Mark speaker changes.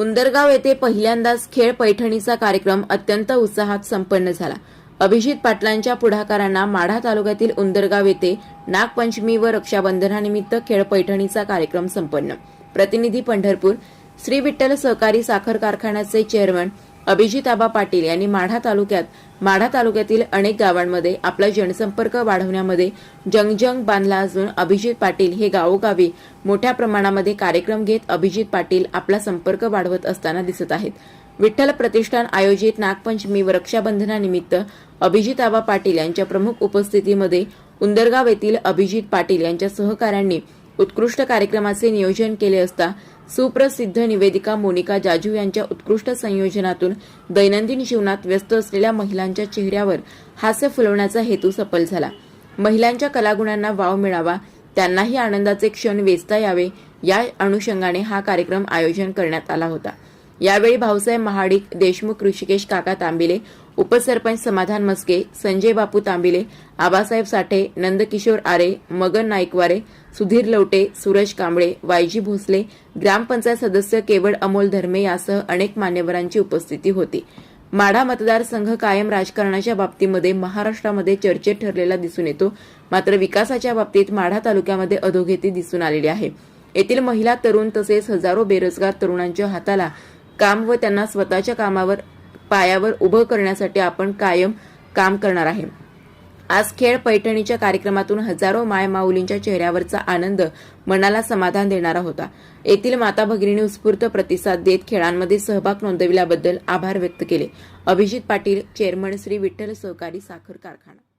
Speaker 1: उंदरगाव येथे पहिल्यांदाच खेळ पैठणीचा कार्यक्रम अत्यंत उत्साहात संपन्न झाला. अभिजित पाटलांच्या पुढाकारांना माढा तालुक्यातील उंदरगाव येथे नागपंचमी व रक्षाबंधनानिमित्त खेळ पैठणीचा कार्यक्रम संपन्न. प्रतिनिधी पंढरपूर श्री विठ्ठल सहकारी साखर कारखान्याचे चेअरमन अभिजिताबा पाटील यांनी माढा तालुक्यात माढा तालुक्यातील अनेक गावांमध्ये आपला जनसंपर्क वाढवण्यामध्ये जंगजंग बांधला असून अभिजित पाटील हे गावोगावी मोठ्या प्रमाणामध्ये कार्यक्रम घेत अभिजित पाटील आपला संपर्क वाढवत असताना दिसत आहेत. विठ्ठल प्रतिष्ठान आयोजित नागपंचमी व रक्षाबंधनानिमित्त अभिजिताबा पाटील यांच्या प्रमुख उपस्थितीमध्ये उंदरगाव येथील अभिजित पाटील यांच्या सहकाऱ्यांनी उत्कृष्ट कार्यक्रमाचे नियोजन केले असता सुप्रसिद्ध निवेदिका मोनिका जाजू यांच्या उत्कृष्ट संयोजनातून दैनंदिन जीवनात व्यस्त असलेल्या महिलांच्या चेहऱ्यावर हास्य फुलवण्याचा हेतू सफल झाला. महिलांच्या कलागुणांना वाव मिळावा त्यांनाही आनंदाचे क्षण वेचता यावे या अनुषंगाने हा कार्यक्रम आयोजन करण्यात आला होता. यावेळी भाऊसाहेब महाडिक देशमुख ऋषिकेश काका तांबिले उपसरपंच समाधान मस्के संजय बापू तांबिले आबासाहेब साठे नंदकिशोर आरे मगन नाईकवारे सुधीर लवटे सूरज कांबळे वायजी भोसले ग्रामपंचायत सदस्य केवळ अमोल धर्मे यासह अनेक मान्यवरांची उपस्थिती होती. माढा मतदारसंघ कायम राजकारणाच्या बाबतीमध्ये महाराष्ट्रामध्ये चर्चेत ठरलेला दिसून येतो. मात्र विकासाच्या बाबतीत माढा तालुक्यामध्ये अधोगती दिसून आलेली आहे. येथील महिला तरुण तसेच हजारो बेरोजगार तरुणांच्या हाताला काम व त्यांना स्वतःच्या कामावर पायावर उभं करण्यासाठी आपण कायम काम करणार आहे. आज खेळ पैठणीच्या कार्यक्रमातून हजारो मायमाऊलींच्या चेहऱ्यावरचा आनंद मनाला समाधान देणारा होता. येथील माता भगिनींनी उत्स्फूर्त प्रतिसाद देत खेळांमध्ये सहभाग नोंदविल्याबद्दल आभार व्यक्त केले. अभिजित पाटील चेअरमन श्री विठ्ठल सहकारी साखर कारखाना.